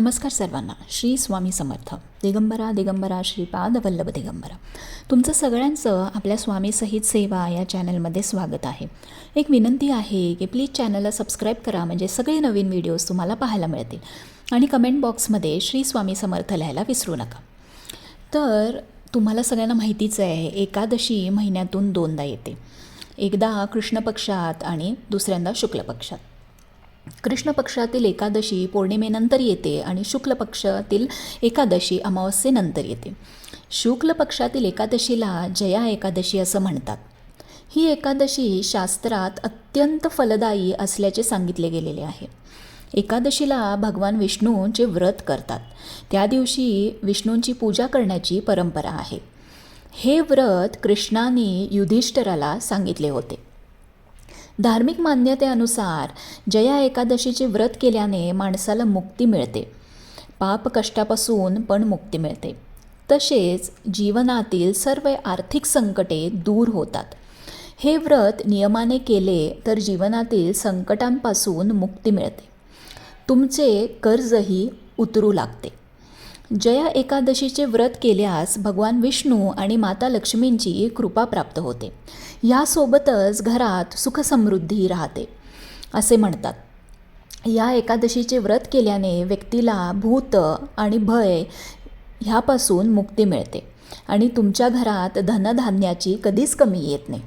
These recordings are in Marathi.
नमस्कार सर्वांना. श्री स्वामी समर्थ. दिगंबरा दिगंबरा श्रीपाद वल्लभ दिगंबरा. तुमचं सगळ्यांचं आपल्या स्वामीसहित सेवा या चॅनलमध्ये स्वागत आहे. एक विनंती आहे की प्लीज चॅनलला सबस्क्राईब करा म्हणजे सगळे नवीन व्हिडिओज तुम्हाला पाहायला मिळतील. आणि कमेंट बॉक्समध्ये श्री स्वामी समर्थ लिहायला विसरू नका. तर तुम्हाला सगळ्यांना माहितीच आहे एकादशी महिन्यातून दोनदा येते. एकदा कृष्ण पक्षात आणि दुसऱ्यांदा शुक्ल पक्षात. कृष्ण पक्षातील एकादशी पौर्णिमेनंतर येते आणि शुक्ल पक्षातील एकादशी अमावस्येनंतर येते. शुक्ल पक्षातील एकादशीला जया एकादशी असं म्हणतात. ही एकादशी शास्त्रात अत्यंत फलदायी असल्याचे सांगितले गेलेले आहे. एकादशीला भगवान विष्णूचे व्रत करतात. त्या दिवशी विष्णूंची पूजा करण्याची परंपरा आहे. हे व्रत कृष्णाने युधिष्ठराला सांगितले होते. धार्मिक मान्यतेनुसार जया एकादशीचे व्रत केल्याने माणसाला मुक्ती मिळते. पाप कष्टापासून पण मुक्ती मिळते. तसेच जीवनातील सर्व आर्थिक संकटे दूर होतात. हे व्रत नियमाने केले तर जीवनातील संकटांपासून मुक्ती मिळते. तुमचे कर्जही उतरू लागते. जया एकादशीचे व्रत केल्यास भगवान विष्णू आणि माता लक्ष्मींची कृपा प्राप्त होते. यासोबतच घरात सुखसमृद्धी राहते असे म्हणतात. या एकादशीचे व्रत केल्याने व्यक्तीला भूत आणि भय ह्यापासून मुक्ती मिळते आणि तुमच्या घरात धनधान्याची कधीच कमी येत नाही.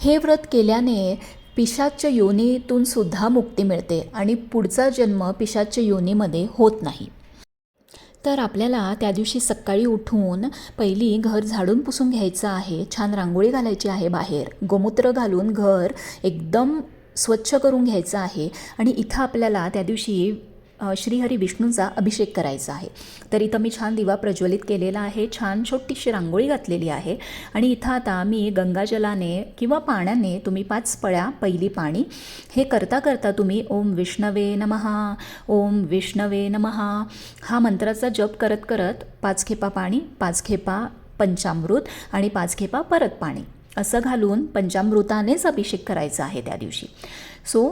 हे व्रत केल्याने पिशाच्या योनीतून सुद्धा मुक्ती मिळते आणि पुढचा जन्म पिशाच्या योनीमध्ये होत नाही. तर आपल्याला त्या दिवशी सकाळी उठून पहिली घर झाडून पुसून घ्यायचं आहे. छान रांगोळी घालायची आहे बाहेर. गोमूत्र घालून घर एकदम स्वच्छ करून घ्यायचं आहे. आणि इथं आपल्याला त्या दिवशी श्रीहरी विष्णूंचा अभिषेक करायचा आहे. तर इथं मी छान दिवा प्रज्वलित केलेला आहे छान छोटीशी रांगोळी घातलेली आहे आणि इथं आता मी गंगाजलाने किंवा पाण्याने तुम्ही पाच पळ्या पहिली पाणी. हे करता करता तुम्ही ओम विष्णवे नमहा ओम विष्णवे नमहा हा मंत्राचा जप करत करत पाच खेपा पाणी पाच खेपा पंचामृत आणि पाच खेपा परत पाणी. असं घालून पंचामृतानेच अभिषेक करायचा आहे त्या दिवशी. सो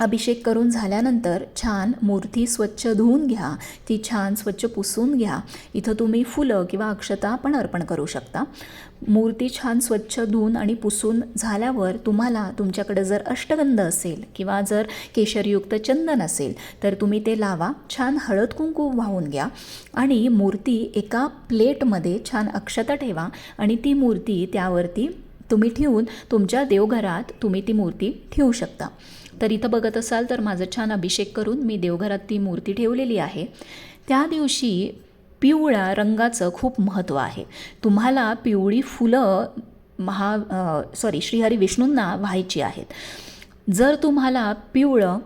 अभिषेक करून झाल्यानंतर छान मूर्ती स्वच्छ धुवून घ्या. ती छान स्वच्छ पुसून घ्या. इथं तुम्ही फुलं किंवा अक्षता पण अर्पण करू शकता. मूर्ती छान स्वच्छ धुवून आणि पुसून झाल्यावर तुम्हाला तुमच्याकडे जर अष्टगंध असेल किंवा जर केशरयुक्त चंदन असेल तर तुम्ही ते लावा. छान हळद कुंकू वाहून घ्या. आणि मूर्ती एका प्लेटमध्ये छान अक्षता ठेवा आणि ती मूर्ती त्यावरती तुम्ही ठेवून तुमच्या देवघरात तुम्ही ती मूर्ती ठेवू शकता. तर इथं बघत असाल तर माझं छान अभिषेक करून मी देवघरात ती मूर्ती ठेवलेली आहे. त्या दिवशी पिवळ्या रंगाचं खूप महत्त्व आहे. तुम्हाला पिवळी फुलं महा सॉरी श्रीहरी विष्णूंना व्हायची आहेत. जर तुम्हाला पिवळं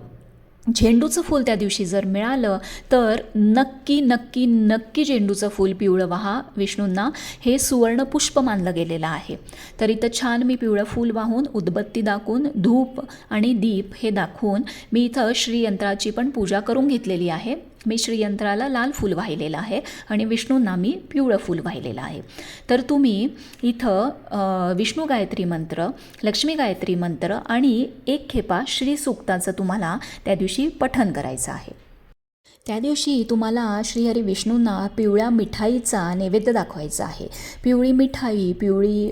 झेंडूचं फूल त्या दिवशी जर मिळालं तर नक्की नक्की नक्की झेंडूचं फूल पिवळं वाहा. विष्णूंना हे सुवर्ण पुष्प मानलं गेलेलं आहे. तर इथं छान मी पिवळं फूल वाहून उदबत्ती दाखवून धूप आणि दीप हे दाखवून मी इथं श्रीयंत्राची पण पूजा करून घेतलेली आहे. मी श्रीयंत्राला लाल फूल वाहिलेलं आहे आणि विष्णूंना मी पिवळं फूल वाहिलेलं आहे. तर तुम्ही इथं विष्णू गायत्री मंत्र लक्ष्मी गायत्री मंत्र आणि एक खेपा श्री सुक्ताचं तुम्हाला त्या दिवशी पठन करायचं आहे. त्या दिवशी तुम्हाला श्रीहरी विष्णूंना पिवळ्या मिठाईचा नैवेद्य दाखवायचा आहे. पिवळी मिठाई पिवळी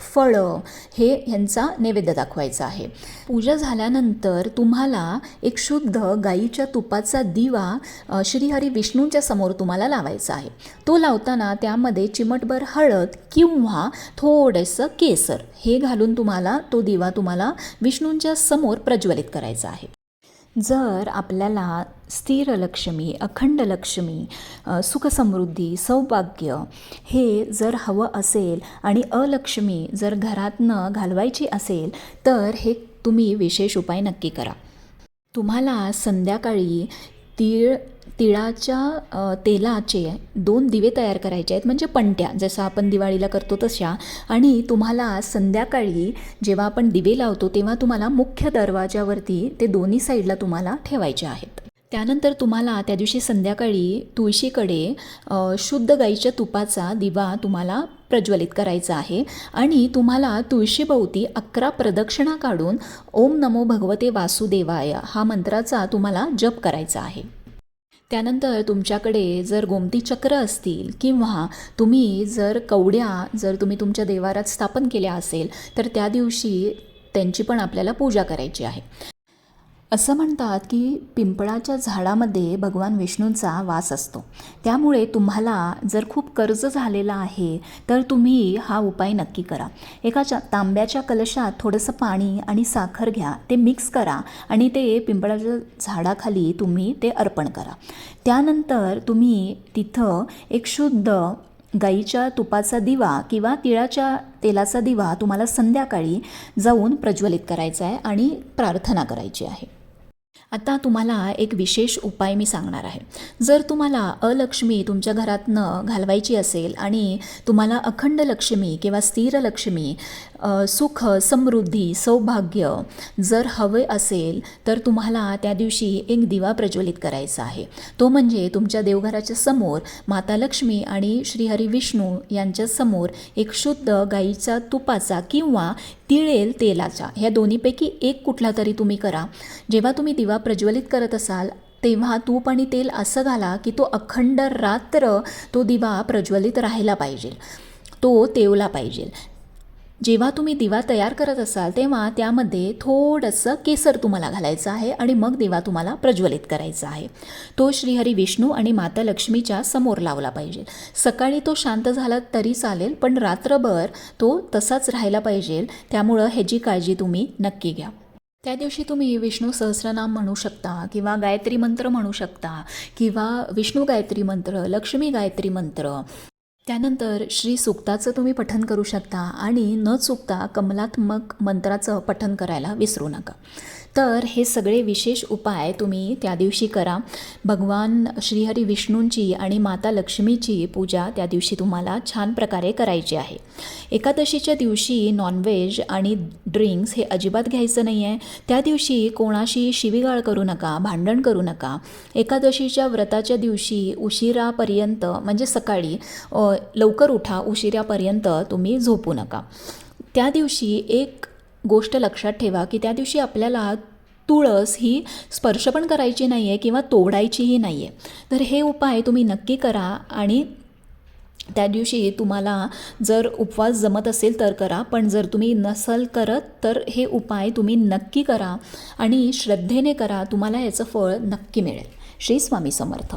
फळं हे ह्यांचा नैवेद्य दाखवायचा आहे. पूजा झाल्यानंतर तुम्हाला एक शुद्ध गाईच्या तुपाचा दिवा श्रीहरी विष्णूंच्या समोर तुम्हाला लावायचा आहे. तो लावताना त्यामध्ये चिमटभर हळद किंवा थोडंसं केसर हे घालून तुम्हाला तो दिवा तुम्हाला विष्णूंच्या समोर प्रज्वलित करायचा आहे. जर आपल्याला स्थिर लक्ष्मी अखंड लक्ष्मी सुखसमृद्धी सौभाग्य हे जर हवं असेल आणि अलक्ष्मी जर घरातनं घालवायची असेल तर हे तुम्ही विशेष उपाय नक्की करा. तुम्हाला संध्याकाळी तीळ तिळाच्या तेलाचे दोन दिवे तयार करायचे आहेत म्हणजे पणत्या. जसं आपण दिवाळीला करतो तशा. आणि तुम्हाला संध्याकाळी जेव्हा आपण दिवे लावतो तेव्हा तुम्हाला मुख्य दरवाजावरती ते दोन्ही साईडला तुम्हाला ठेवायचे आहेत. त्यानंतर तुम्हाला त्या दिवशी संध्याकाळी तुळशीकडे शुद्ध गाईच्या तुपाचा दिवा तुम्हाला प्रज्वलित करायचा आहे. आणि तुम्हाला तुळशीभोवती अकरा प्रदक्षिणा काढून ओम नमो भगवते वासुदेवाय हा मंत्राचा तुम्हाला जप करायचा आहे. त्यानंतर तुमच्याकडे जर गोमती चक्र असतील किंवा तुम्ही जर कवड्या जर तुम्ही तुमच्या देवारात स्थापन केल्या असेल तर त्या दिवशी त्यांची पण आपल्याला पूजा करायची आहे. असं म्हणतात की पिंपळाच्या झाडामध्ये भगवान विष्णूंचा वास असतो. त्यामुळे तुम्हाला जर खूप कर्ज झालेलं आहे तर तुम्ही हा उपाय नक्की करा. एका तांब्याच्या कलशात थोडंसं पाणी आणि साखर घ्या ते मिक्स करा आणि ते पिंपळाच्या झाडाखाली तुम्ही ते अर्पण करा. त्यानंतर तुम्ही तिथं एक शुद्ध गाईच्या तुपाचा दिवा किंवा तिळाच्या तेलाचा दिवा तुम्हाला संध्याकाळी जाऊन प्रज्वलित करायचा आहे आणि प्रार्थना करायची आहे. आता तुम्हाला एक विशेष उपाय मी सांगणार आहे. जर तुम्हाला अलक्ष्मी तुमच्या घरातनं घालवायची असेल आणि तुम्हाला अखंड लक्ष्मी किंवा स्थिर लक्ष्मी सुख समृद्धी सौभाग्य जर हवे असेल तर तुम्हाला त्या दिवशी एक दिवा प्रज्वलित करायचा आहे. तो म्हणजे तुमच्या देवघराच्या समोर माता लक्ष्मी आणि श्रीहरी विष्णू यांच्या समोर एक शुद्ध गाईचा तुपाचा किंवा तिळेल तेलाचा ह्या दोन्हीपैकी एक कुठला तरी तुम्ही करा. जेव्हा तुम्ही दिवा प्रज्वलित करत असाल तेव्हा तूप आणि तेल असं घाला की तो अखंड रात्र तो दिवा प्रज्वलित राहायला पाहिजे. तो तेवला पाहिजे. जेव्हा तुम्ही दिवा तयार करत असाल तेव्हा त्यामध्ये थोडंसं केसर तुम्हाला घालायचं आहे आणि मग दिवा तुम्हाला प्रज्वलित करायचा आहे. तो श्रीहरी विष्णू आणि माता लक्ष्मीच्या समोर लावला पाहिजे. सकाळी तो शांत झाला तरी चालेल पण रात्रभर तो तसाच राहायला पाहिजे. त्यामुळं ह्याची काळजी तुम्ही नक्की घ्या. त्या दिवशी तुम्ही विष्णू सहस्रनाम म्हणू शकता किंवा गायत्री मंत्र म्हणू शकता किंवा विष्णू गायत्री मंत्र लक्ष्मी गायत्री मंत्र. त्यानंतर श्री सुक्ताचं तुम्ही पठन करू शकता आणि न चुकता कमलात्मक मंत्राचं पठन करायला विसरू नका. तर हे सगळे विशेष उपाय तुम्ही त्या दिवशी करा. भगवान श्रीहरी विष्णूंची आणि माता लक्ष्मीची पूजा त्या दिवशी तुम्हाला छान प्रकारे करायची आहे. एकादशीच्या दिवशी नॉनव्हेज आणि ड्रिंक्स हे अजिबात घ्यायचं नाही आहे त्या दिवशी कोणाशी शिवीगाळ करू नका भांडण करू नका. एकादशीच्या व्रताच्या दिवशी उशिरापर्यंत म्हणजे सकाळी लवकर उठा उशिरापर्यंत तुम्ही झोपू नका. त्या दिवशी एक गोष्ट लक्षात ठेवा की त्या दिवशी आपल्याला तुळस ही स्पर्श पण करायची नाही आहे किंवा तोडायचीही नाही आहे तर हे उपाय तुम्ही नक्की करा आणि त्या दिवशी तुम्हाला जर उपवास जमत असेल तर करा पण जर तुम्ही नसल करत तर हे उपाय तुम्ही नक्की करा आणि श्रद्धेने करा तुम्हाला याचं फळ नक्की मिळेल. श्री स्वामी समर्थ.